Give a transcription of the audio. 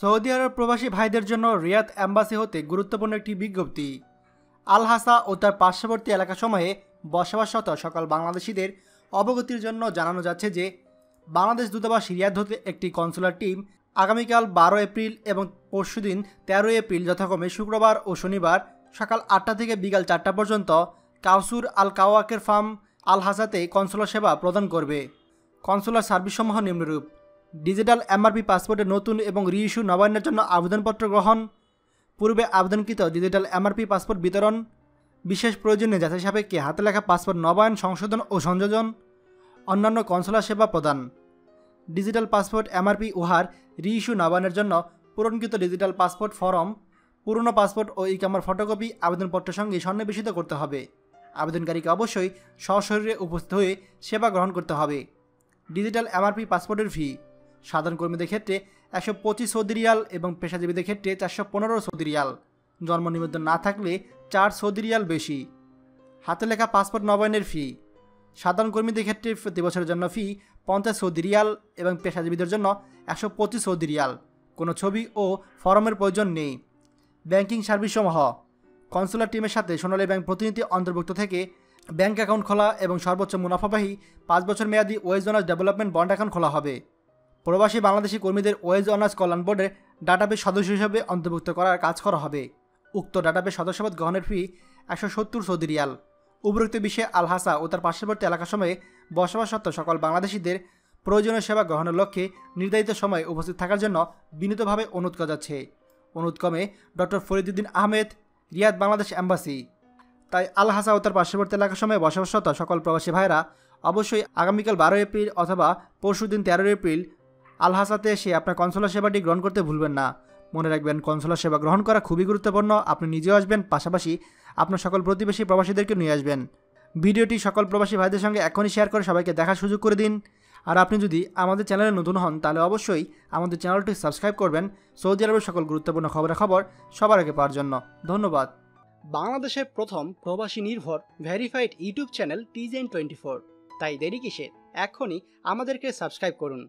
Saudi আরব প্রবাসী ভাইদের জন্য রিয়াদ অ্যাম্বাসি হতে গুরুত্বপূর্ণ একটি বিজ্ঞপ্তি। আল হাসা ও তার পার্শ্ববর্তী এলাকা সময়ে বসবাসরত সকল বাংলাদেশিদের অবগতির জন্য জানানো যাচ্ছে যে, বাংলাদেশ দূতাবাস রিয়াদ হতে একটি কনসুলার টিম আগামীকাল বারো এপ্রিল এবং পরশুদিন তেরোই এপ্রিল যথাক্রমে শুক্রবার ও শনিবার সকাল আটটা থেকে বিকাল চারটা পর্যন্ত কাউসুর আল কাওয়াকের ফার্ম আল হাসাতে কনসুলার সেবা প্রদান করবে। কনসুলার সার্ভিসসমূহ নিম্নরূপ। ডিজিটাল এমআরপি পাসপোর্টের নতুন এবং রিইস্যু নবায়নের জন্য আবেদনপত্র গ্রহণ, পূর্বে আবেদনকৃত ডিজিটাল এমআরপি পাসপোর্ট বিতরণ, বিশেষ প্রয়োজনে যাচাই সাপেক্ষে হাতে লেখা পাসপোর্ট নবায়ন, সংশোধন ও সংযোজন, অন্যান্য কনসোলার সেবা প্রদান। ডিজিটাল পাসপোর্ট এমআরপি উহার রিইস্যু নবায়নের জন্য পূরণকৃত ডিজিটাল পাসপোর্ট ফরম, পুরনো পাসপোর্ট ও ইকামার ফটোকপি আবেদনপত্রের সঙ্গে সন্নিবেশিত করতে হবে। আবেদনকারীকে অবশ্যই সশরীরে উপস্থিত হয়ে সেবা গ্রহণ করতে হবে। ডিজিটাল এমআরপি পাসপোর্টের ফি সাধারণ কর্মীদের ক্ষেত্রে একশো পঁচিশ সৌদি রিয়াল এবং পেশাজীবীদের ক্ষেত্রে চারশো পনেরো সৌদি রিয়াল। জন্ম নিবন্ধন না থাকলে চার সৌদি রিয়াল বেশি। হাতে লেখা পাসপোর্ট নবায়নের ফি। সাধারণ কর্মীদের ক্ষেত্রে প্রতি বছরের জন্য ফি পঞ্চাশ সৌদি রিয়াল এবং পেশাজীবীদের জন্য একশো পঁচিশ সৌদি রিয়াল। কোনো ছবি ও ফরমের প্রয়োজন নেই। ব্যাংকিং সার্ভিসসমূহ। কনসুলার টিমের সাথে সোনালী ব্যাংক প্রতিনিধি অন্তর্ভুক্ত থেকে ব্যাংক অ্যাকাউন্ট খোলা এবং সর্বোচ্চ মুনাফাবাহী পাঁচ বছর মেয়াদী ওয়েজ ডেভেলপমেন্ট বন্ড অ্যাকাউন্ট খোলা হবে। প্রবাসী বাংলাদেশি কর্মীদের ওয়েজ অনার্স কল্যাণ বোর্ডের ডাটাবেস সদস্য হিসেবে অন্তর্ভুক্ত করার কাজ করা হবে। উক্ত ডাটাবেস সদস্যপদ গ্রহণের ফি একশো সত্তর সৌদি রিয়াল। উপরোক্ত বিষয়ে আল হাসা ও তার পার্শ্ববর্তী এলাকা সময়ে বসবাসরত সকল বাংলাদেশিদের প্রয়োজনীয় সেবা গ্রহণের লক্ষ্যে নির্ধারিত সময়ে উপস্থিত থাকার জন্য বিনীতভাবে অনুরোধ করা যাচ্ছে। অনুরোধক্রমে doctor Fariduddin Ahmed, Riyadh Bangladesh embassy তাই আল হাসা ও তার পার্শ্ববর্তী এলাকার সময় বসবাসরত সকল প্রবাসী ভাইরা অবশ্যই আগামীকাল বারো এপ্রিল অথবা পরশুদিন তেরোই এপ্রিল আল হাসাতে এসে আপনার কনসুলার সেবাটি গ্রহণ করতে ভুলবেন না। মনে রাখবেন কনসোলার সেবা গ্রহণ করা খুবই গুরুত্বপূর্ণ। আপনি নিজেও আসবেন, পাশাপাশি আপনার সকল প্রতিবেশী প্রবাসীদেরকে নিয়ে আসবেন। ভিডিওটি সকল প্রবাসী ভাইদের সঙ্গে এখনই শেয়ার করে সবাইকে দেখার সুযোগ করে দিন। আর আপনি যদি আমাদের চ্যানেলে নতুন হন, তাহলে অবশ্যই আমাদের চ্যানেলটি সাবস্ক্রাইব করবেন। সৌদি আরবের সকল গুরুত্বপূর্ণ খবরাখবর সবার আগে পাওয়ার জন্য। ধন্যবাদ। বাংলাদেশের প্রথম প্রবাসী নির্ভর ভেরিফাইড ইউটিউব চ্যানেল টিজেন টোয়েন্টি ফোর। তাই দেরি কিসে এখনই আমাদেরকে সাবস্ক্রাইব করুন।